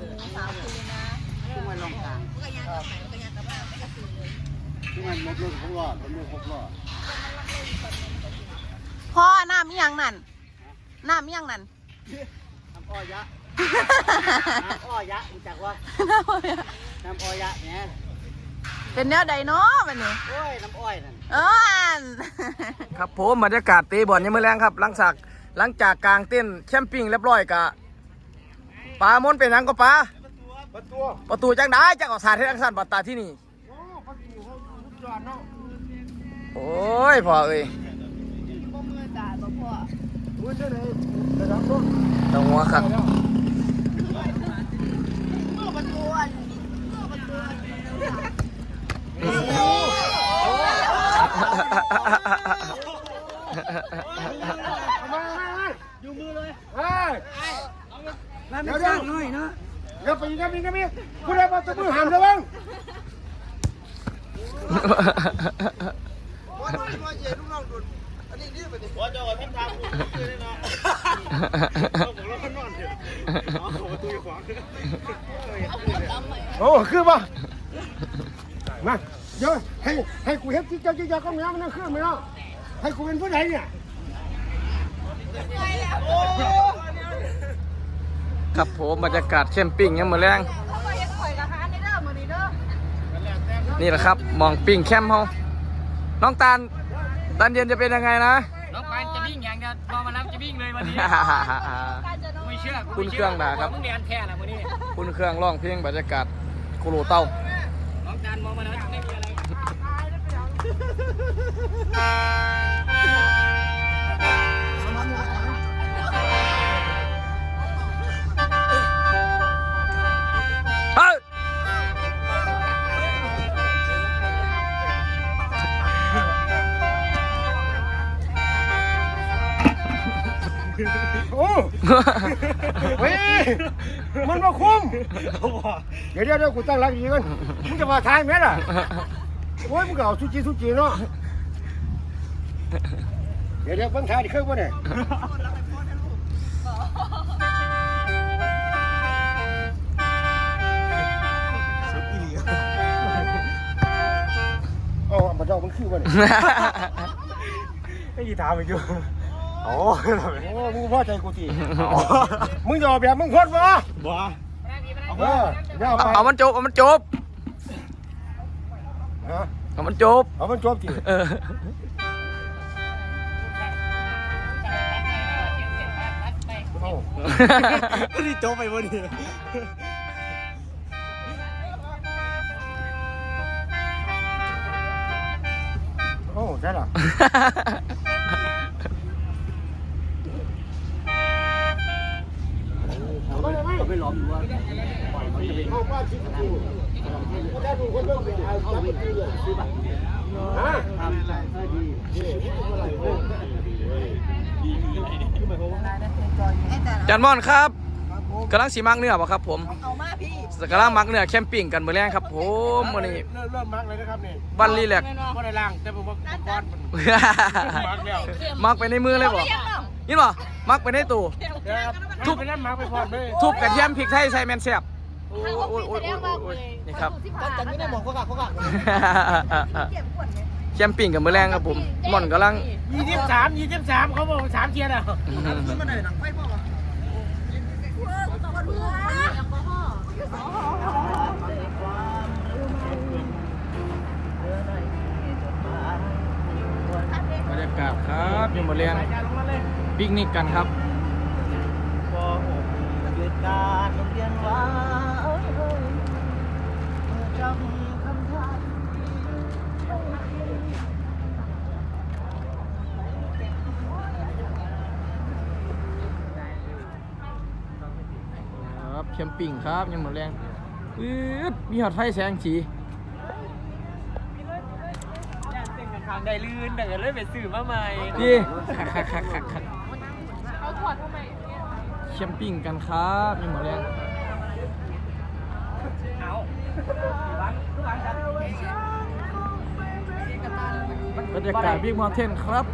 ที่มันลงกลางที่มันมุกลูกหกล้อเป็นลูกหกล้อพ่อน้ำมียังนั่นน้ำมียังนั่นน้ำอ้อยะน้ำอ้อยะรู้จักว่าน้ำอ้อยะเนี่ยเป็นแนวใดเนาะวันนี้โอ้ยน้ำอ้อยนั่นเออครับผมบรรยากาศตะบอลยังไม่แรงครับหลังจากหลังจากกลางเต้นแคมปิ้งเรียบร้อยกะ ปลามนเป็นหยังก็ปลาประตูประตูจังได้จังออกสาดให้ทังสันบัตตาที่นี่ โอ้ประตูเขาลูกจอดเนาะโอ้ยพ่อเอ้ยมือเท่าไหร่ระดับต้นตองหัวครับมาอยู่มือเลยเฮ้ย เดี๋ยวเดี๋ยวหน่อยนะเดี๋ยวไปยิงกันยิงกันมีผู้ใดมาตะมือหันระวังโอ้คือป่ะมาเดี๋ยวให้ให้กูเฮ็ดที่เจ้าที่เจ้าก็มีมันนั่งขึ้นไหมเนาะให้กูเป็นผู้ใดเนี่ย ครับผมบรรยากาศแคมปิ้งยังมือแรงนี่แหละครับมองปิ้งแคมป์เฮาน้องตาลตอนเย็นจะเป็นยังไงนะน้องปานจะวิ่งอย่างเดียวพอมารับจะวิ่งเลยวันนี้ไม่เชื่อกูคุณไม่เคเชื่รื่องด่าครับมึงเรียนแค่ละวันนี้คุณเครื่องร้องเพลงบรรยากาศโคโลเต้าน้องจานมองมาแล้วไม่มีอะไร โอ้เฮ้ยมันมาคุ้มเดี๋ยวเดี๋ยวเดี๋ยวกูตั้งหลักอีกกันมึงจะมาทายไหมล่ะโอ้ยมึงก็เอาสุจีสุจีเนาะเดี๋ยวเดี๋ยวเบิ่งทายดิเครื่องบ่เนี่ยโอ้มาดอกมันคือบ่เนี่ย ไม่กี่ถามอีกอยู่ โอ้โอ้มึงพอใจกูทีมึงจะเอาแบบมึงโคตรบ่บ้าเออเดี๋ยวเอาไปเอามันจบเอามันจบฮะเอามันจบเอามันจบทีเออเอานี่โจบไปวันนี้โอ้ใช่ล่ะเอ ไปล้อมดูว่าปล่อยมันจะเป็นเข้าบ้านชิดกูถ้าดูคนเริ่มไปเอาจับไปซื้อเลยซื้อบัตรฮะทำใจก็ดีไอ้แต่จันมอนครับกำลังสีมักเนื้อบ่ะครับผมเอามาพี่กำลังมักเนื้อแคมปิ้งกันเมื้อแรงครับผมมื้อนี้เริ่มมักเลยนะครับนี่บันรีแลกซ์ก็ได้ล่างแต่ผมว่าก้อนมักแล้วมักไปในมือเลยบ่ ยินบ่มักไปในตู้ทุบไปนั่นมักไปพอดเลยทุบกระเทียมพริกไทยใส่แมนแซ่บโอ้ยโอ้ยโอ้ยโอ้ยโอ้ยโอ้ยนี่ครับจังไม่ได้มองเขากักเขากักแคมปิ้งกันมื้อแรงครับผมม่อนกำลังยี่สิบสามยี่สิบสามเขาบอกสามเทียนอะมาหน่อยหนังไฟพ่อวะบรรยากาศครับยังมื้อแรง ปิกนิกกันครับป .6 หยุดการเรียนว่าจำคำถามครับแคมปิ้งครับยังหมื้อแรงปื๊ดมีหอดไฟแสงสีทางได้ลื่นแต่ก็เลยไปสื่อมาใหม่ดีคักคักคักคัก คักแคมปิ้งกันครับยังมื้อแรงบรรยากาศบิ๊กมอเทนครับ